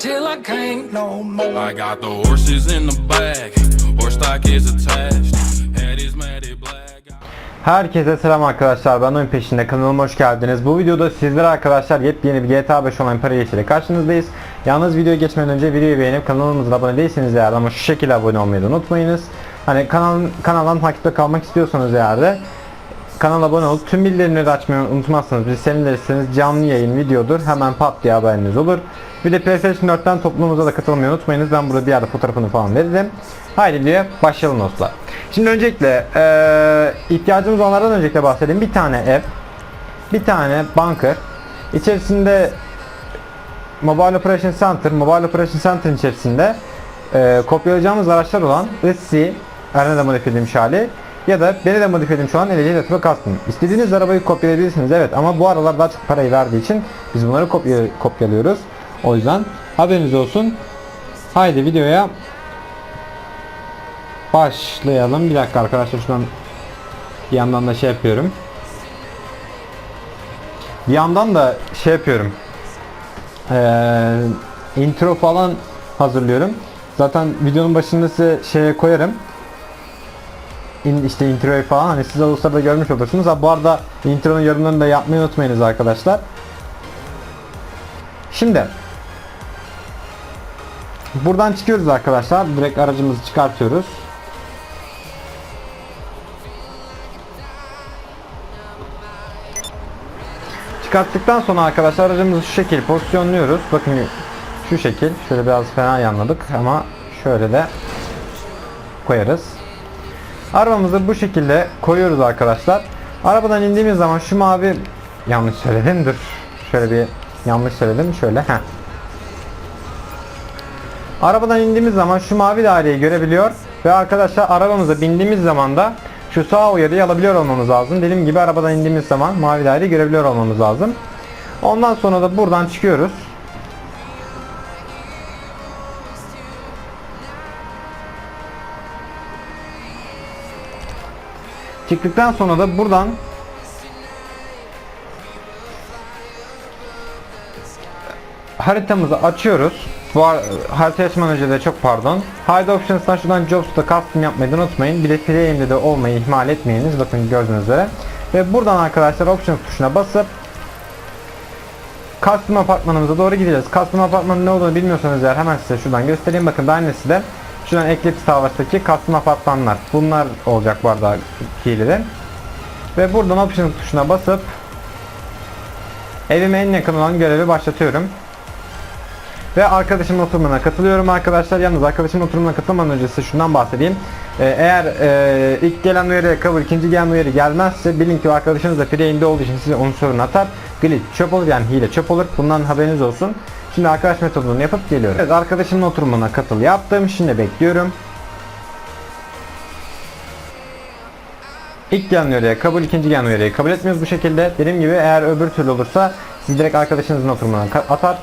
till I can't no more. I got the horses in the back, horse stock is attached. Head is matted black. Herkese selam arkadaşlar ben oyun peşinde kanalıma hoş geldiniz. Bu videoda sizlere arkadaşlar yepyeni bir GTA 5 online para ile karşınızdayız. Yalnız videoya geçmeden önce videoyu beğenip kanalımıza abone değilseniz eğer ama şu şekilde abone olmayı da unutmayınız. Hani kanal, kanaldan takipte kalmak istiyorsanız eğer de kanala abone olup tüm bildirimleri açmayı unutmazsanız bizi sevindirirseniz canlı yayın videodur hemen pat diye haberiniz olur. Bir de PlayStation 4'ten topluluğumuza da katılmayı unutmayınız. Ben burada bir yerde fotoğrafını falan veririm. Haydi videoya başlayalım dostlar. Şimdi öncelikle eee, ihtiyacımız olanlardan öncelikle bahsedeyim. Bir tane ev, bir tane bunker, içerisinde Mobile Operation Center, Mobile Operation Center içerisinde eee kopyalayacağımız araçlar olan ISSI, Arena'da modifiye edilmiş hali ya da beni de modifiye edilmiş olan LG Retro Custom. İstediğiniz arabayı kopyalayabilirsiniz evet ama bu aralar daha çok parayı verdiği için biz bunları kopya, kopyalıyoruz. O yüzden haberiniz olsun. Haydi videoya başlayalım. Bir dakika arkadaşlar şuradan bir yandan da şey yapıyorum. Bir yandan da şey yapıyorum. Ee, intro falan hazırlıyorum. Zaten videonun başında size şeye koyarım. İn, işte introyu falan hani siz olursa da görmüş olursunuz. Ha, bu arada intronun yorumlarını da yapmayı unutmayınız arkadaşlar. Şimdi buradan çıkıyoruz arkadaşlar. Direkt aracımızı çıkartıyoruz. Çıkarttıktan sonra arkadaşlar aracımızı şu şekil pozisyonluyoruz. Bakın şu şekil. Şöyle biraz fena yanladık ama şöyle de koyarız. Arabamızı bu şekilde koyuyoruz arkadaşlar. Arabadan indiğimiz zaman şu mavi yanlış söyledim dur. Şöyle bir yanlış söyledim. Şöyle heh. Arabadan indiğimiz zaman şu mavi daireyi görebiliyor ve arkadaşlar arabamıza bindiğimiz zaman da şu sağ uyarıyı alabiliyor olmamız lazım. Dediğim gibi arabadan indiğimiz zaman mavi daireyi görebiliyor olmamız lazım. Ondan sonra da buradan çıkıyoruz. Çıktıktan sonra da buradan haritamızı açıyoruz. Bu ar- harita açmadan önce de çok pardon. Hide Options'tan şuradan Jobs'ta custom yapmayı unutmayın. Bir de Frame'de de olmayı ihmal etmeyiniz. Bakın gördüğünüz üzere. Ve buradan arkadaşlar Options tuşuna basıp Custom apartmanımıza doğru gideceğiz. Custom apartmanın ne olduğunu bilmiyorsanız eğer hemen size şuradan göstereyim. Bakın daha annesi de şuradan Eclipse Savaş'taki custom apartmanlar. Bunlar olacak bu arada keyleri. Ve buradan Options tuşuna basıp evime en yakın olan görevi başlatıyorum. Ve arkadaşımın oturumuna katılıyorum arkadaşlar. Yalnız arkadaşımın oturumuna katılmadan önce size şundan bahsedeyim. Ee, eğer e, ilk gelen uyarıya kabul, ikinci gelen uyarı gelmezse bilin ki arkadaşınız da free'inde olduğu için size onu sorun atar. Glitch çöp olur yani hile çöp olur. Bundan haberiniz olsun. Şimdi arkadaş metodunu yapıp geliyorum. Evet arkadaşımın oturumuna katıl yaptım. Şimdi bekliyorum. İlk gelen uyarıya kabul, ikinci gelen uyarıyı kabul etmiyoruz bu şekilde. Dediğim gibi eğer öbür türlü olursa siz direkt arkadaşınızın oturumuna atar.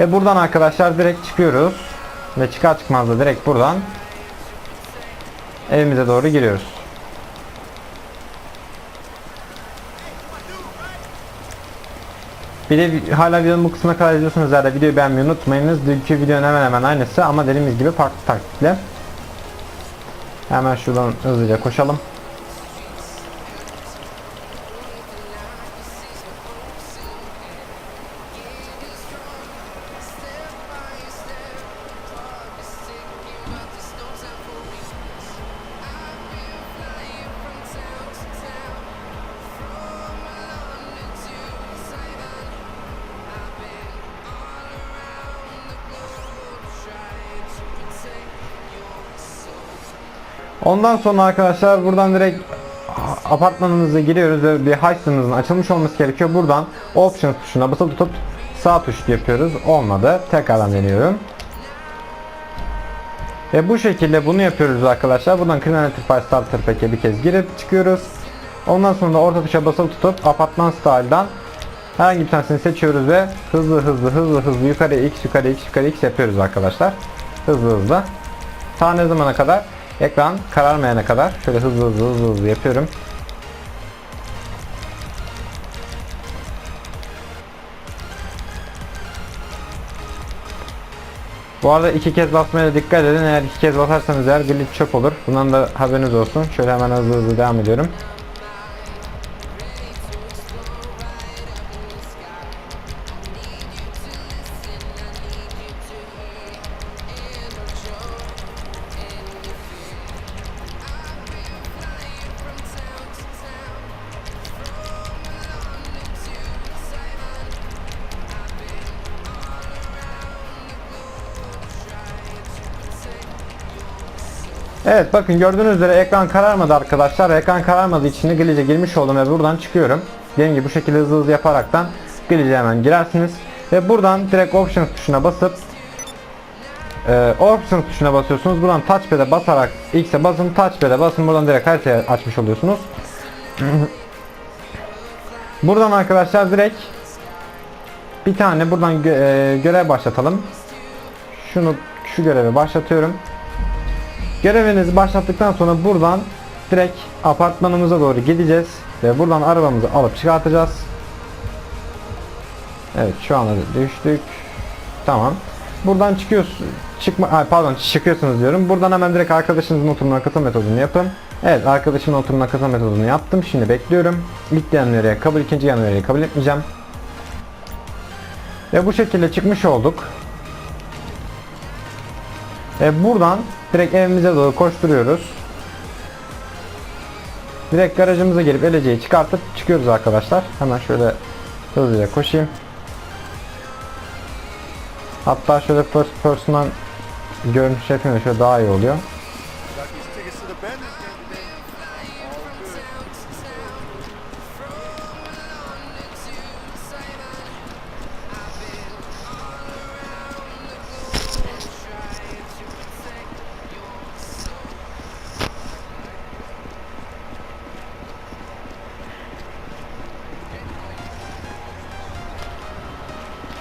Ve buradan arkadaşlar direkt çıkıyoruz. Ve çıkar çıkmaz da direkt buradan evimize doğru giriyoruz. Bir de hala videonun bu kısmına kadar izliyorsanız de videoyu beğenmeyi unutmayınız. Dünkü videonun hemen hemen aynısı ama dediğimiz gibi farklı taktikle. Hemen şuradan hızlıca koşalım. Ondan sonra arkadaşlar buradan direkt apartmanınıza giriyoruz ve bir heist'ınızın açılmış olması gerekiyor. Buradan options tuşuna basılı tutup sağ tuş yapıyoruz. Olmadı. Tekrardan deniyorum. Ve bu şekilde bunu yapıyoruz arkadaşlar. Buradan Criminality File Starter Pack'e bir kez girip çıkıyoruz. Ondan sonra da orta tuşa basılı tutup apartman style'dan herhangi bir tanesini seçiyoruz ve hızlı hızlı hızlı hızlı yukarı x yukarı x yukarı x yapıyoruz arkadaşlar. Hızlı hızlı. Ta ne zamana kadar? Ekran kararmayana kadar şöyle hızlı hızlı hızlı, hızlı yapıyorum. Bu arada iki kez basmaya dikkat edin. Eğer iki kez basarsanız eğer glitch çöp olur. Bundan da haberiniz olsun. Şöyle hemen hızlı hızlı devam ediyorum. Evet bakın gördüğünüz üzere ekran kararmadı arkadaşlar. Ekran kararmadığı için de glitch'e girmiş oldum ve buradan çıkıyorum. Dediğim gibi bu şekilde hızlı hızlı yaparaktan glitch'e hemen girersiniz. Ve buradan direkt options tuşuna basıp e, options tuşuna basıyorsunuz. Buradan touchpad'e basarak X'e basın, touchpad'e basın. Buradan direkt haritayı açmış oluyorsunuz. buradan arkadaşlar direkt bir tane buradan gö- e, görev başlatalım. Şunu şu görevi başlatıyorum. Görevinizi başlattıktan sonra buradan direkt apartmanımıza doğru gideceğiz ve buradan arabamızı alıp çıkartacağız. Evet şu anda düştük. Tamam. Buradan çıkıyorsun. Çıkma ay, pardon çıkıyorsunuz diyorum. Buradan hemen direkt arkadaşınızın oturumuna katıl metodunu yapın. Evet arkadaşımın oturumuna katıl metodunu yaptım. Şimdi bekliyorum. İlk yanı kabul, ikinci yanı kabul etmeyeceğim. Ve bu şekilde çıkmış olduk. Ve buradan direkt evimize doğru koşturuyoruz. Direkt garajımıza gelip eleceği çıkartıp çıkıyoruz arkadaşlar. Hemen şöyle hızlıca koşayım. Hatta şöyle first person'dan görünüş yapayım şöyle daha iyi oluyor.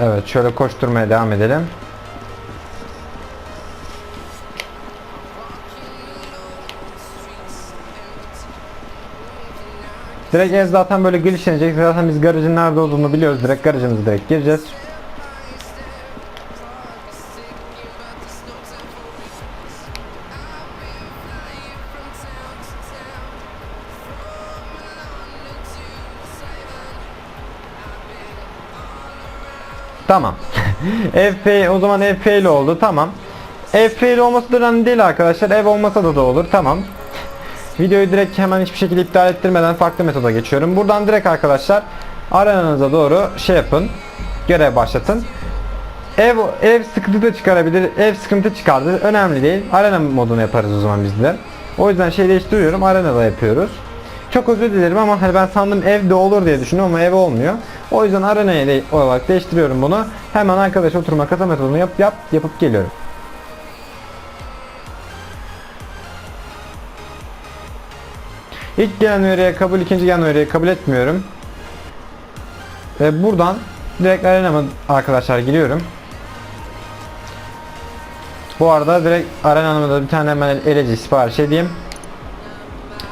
Evet şöyle koşturmaya devam edelim. Direkt zaten böyle gelişlenecek. Zaten biz garajın nerede olduğunu biliyoruz. Direkt garajımıza direkt gireceğiz. Tamam. FP o zaman FP ile oldu. Tamam. FP ile olması da önemli değil arkadaşlar. Ev olmasa da da olur. Tamam. Videoyu direkt hemen hiçbir şekilde iptal ettirmeden farklı metoda geçiyorum. Buradan direkt arkadaşlar arananıza doğru şey yapın. Görev başlatın. Ev ev sıkıntı da çıkarabilir. Ev sıkıntı çıkardır. Önemli değil. Arena modunu yaparız o zaman biz de. O yüzden şey değiştiriyorum. Arenada yapıyoruz. Çok özür dilerim ama hani ben sandım evde olur diye düşünüyorum ama ev olmuyor. O yüzden arenaya de, olarak değiştiriyorum bunu. Hemen arkadaş oturma kasa metodunu yap yap yapıp geliyorum. İlk gelen üyeye kabul, ikinci gelen üyeye kabul etmiyorum. Ve buradan direkt arenama arkadaşlar giriyorum. Bu arada direkt arenama da bir tane hemen eleci sipariş edeyim.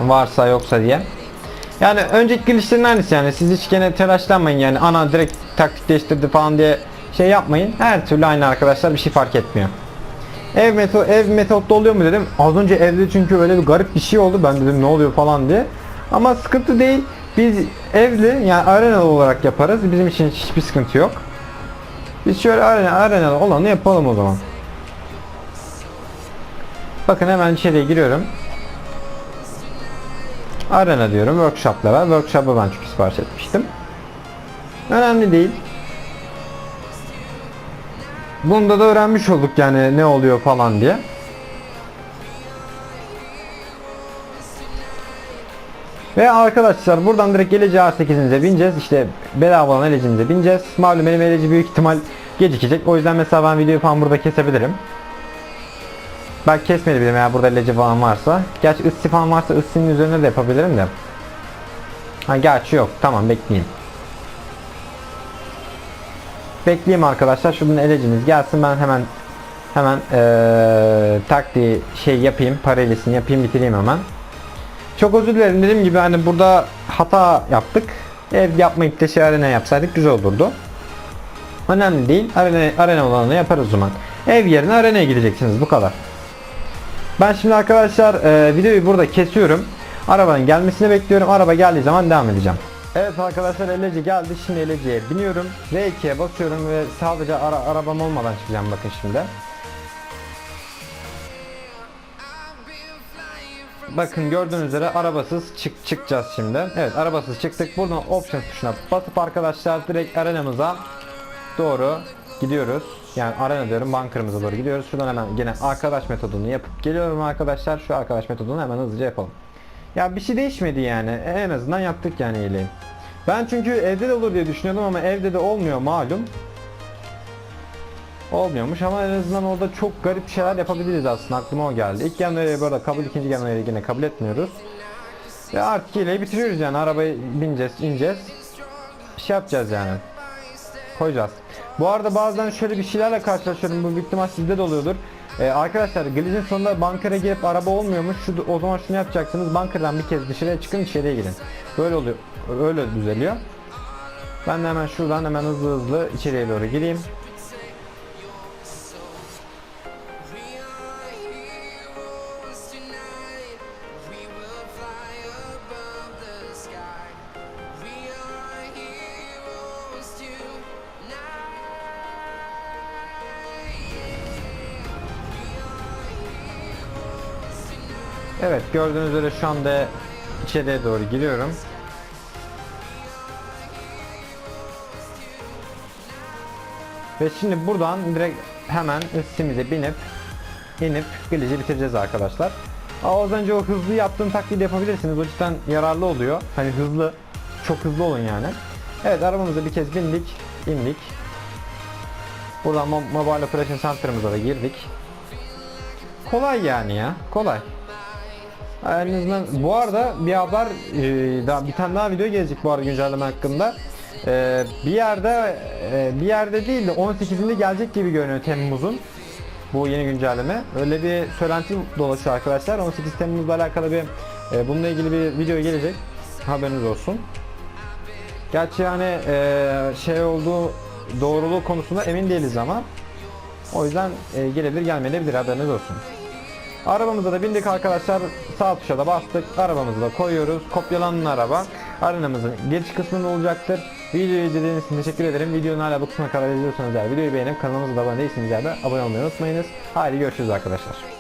Varsa yoksa diye. Yani önceki girişlerin aynısı yani siz hiç gene telaşlanmayın yani ana direkt taktik değiştirdi falan diye şey yapmayın. Her türlü aynı arkadaşlar bir şey fark etmiyor. Ev meto ev metodda oluyor mu dedim. Az önce evde çünkü öyle bir garip bir şey oldu. Ben dedim ne oluyor falan diye. Ama sıkıntı değil. Biz evli yani arenalı olarak yaparız. Bizim için hiçbir sıkıntı yok. Biz şöyle arena arenalı olanı yapalım o zaman. Bakın hemen içeriye giriyorum. Arena diyorum workshoplara. Workshop'ı ben çünkü sipariş etmiştim. Önemli değil. Bunda da öğrenmiş olduk yani ne oluyor falan diye. Ve arkadaşlar buradan direkt geleceği R8'imize bineceğiz. İşte bedava olan elecimize bineceğiz. Malum benim eleci büyük ihtimal gecikecek. O yüzden mesela ben videoyu falan burada kesebilirim. Ben kesmeyebilirim eğer burada eleci falan varsa. Gerçi ıssi falan varsa ıssının üzerine de yapabilirim de. Ha gerçi yok. Tamam bekleyeyim. Bekleyeyim arkadaşlar. Şuradan elecimiz gelsin. Ben hemen hemen ee, taktiği şey yapayım. Paralelesini yapayım bitireyim hemen. Çok özür dilerim dediğim gibi hani burada hata yaptık. Ev yapmayıp da şey arena yapsaydık güzel olurdu. Önemli değil. Arena, arena olanını yaparız o zaman. Ev yerine arenaya gideceksiniz bu kadar. Ben şimdi arkadaşlar e, videoyu burada kesiyorum. Arabanın gelmesini bekliyorum. Araba geldiği zaman devam edeceğim. Evet arkadaşlar eleci geldi. Şimdi eleciye biniyorum. V2'ye basıyorum ve sadece ara arabam olmadan çıkacağım bakın şimdi. Bakın gördüğünüz üzere arabasız çık çıkacağız şimdi. Evet arabasız çıktık. Buradan option tuşuna basıp arkadaşlar direkt arenamıza doğru gidiyoruz. Yani arena diyorum bunkerımıza doğru gidiyoruz. Şuradan hemen yine arkadaş metodunu yapıp geliyorum arkadaşlar. Şu arkadaş metodunu hemen hızlıca yapalım. Ya bir şey değişmedi yani. En azından yaptık yani iyiliği. Ben çünkü evde de olur diye düşünüyordum ama evde de olmuyor malum. Olmuyormuş ama en azından orada çok garip şeyler yapabiliriz aslında aklıma o geldi. İlk gemleri burada kabul, ikinci gemleri yine kabul etmiyoruz. Ve artık hileyi bitiriyoruz yani arabayı bineceğiz, ineceğiz. Bir şey yapacağız yani. Koyacağız. Bu arada bazen şöyle bir şeylerle karşılaşıyorum. Bu büyük ihtimal sizde de oluyordur. Ee, arkadaşlar glitch'in sonunda bankara girip araba olmuyormuş. Şu, o zaman şunu yapacaksınız. Bankerdan bir kez dışarıya çıkın içeriye girin. Böyle oluyor. Öyle düzeliyor. Ben de hemen şuradan hemen hızlı hızlı içeriye doğru gireyim. Evet gördüğünüz üzere şu anda içeriye doğru giriyorum. Ve şimdi buradan direkt hemen üstümüze binip inip glitch'i bitireceğiz arkadaşlar. Aa, az önce o hızlı yaptığım taklidi yapabilirsiniz. O cidden yararlı oluyor. Hani hızlı, çok hızlı olun yani. Evet arabamıza bir kez bindik, indik. Buradan Mo- Mobile Operation Center'ımıza da girdik. Kolay yani ya, kolay. En azından bu arada bir haber e, daha bir tane daha video gelecek bu arada güncelleme hakkında. E, bir yerde e, bir yerde değil de 18'inde gelecek gibi görünüyor Temmuz'un bu yeni güncelleme. Öyle bir söylenti dolaşıyor arkadaşlar. 18 Temmuz'la alakalı bir bununla ilgili bir video gelecek. Haberiniz olsun. Gerçi yani şey olduğu doğruluğu konusunda emin değiliz ama o yüzden gelebilir gelmeyebilir haberiniz olsun. Arabamıza da bindik arkadaşlar. Sağ tuşa da bastık. Arabamızı da koyuyoruz. Kopyalanan araba arenamızın giriş kısmında olacaktır. Videoyu izlediğiniz için teşekkür ederim. Videonun hala bu kısmına kadar izliyorsanız eğer videoyu beğenip kanalımıza da abone değilseniz eğer de abone olmayı unutmayınız. Haydi görüşürüz arkadaşlar.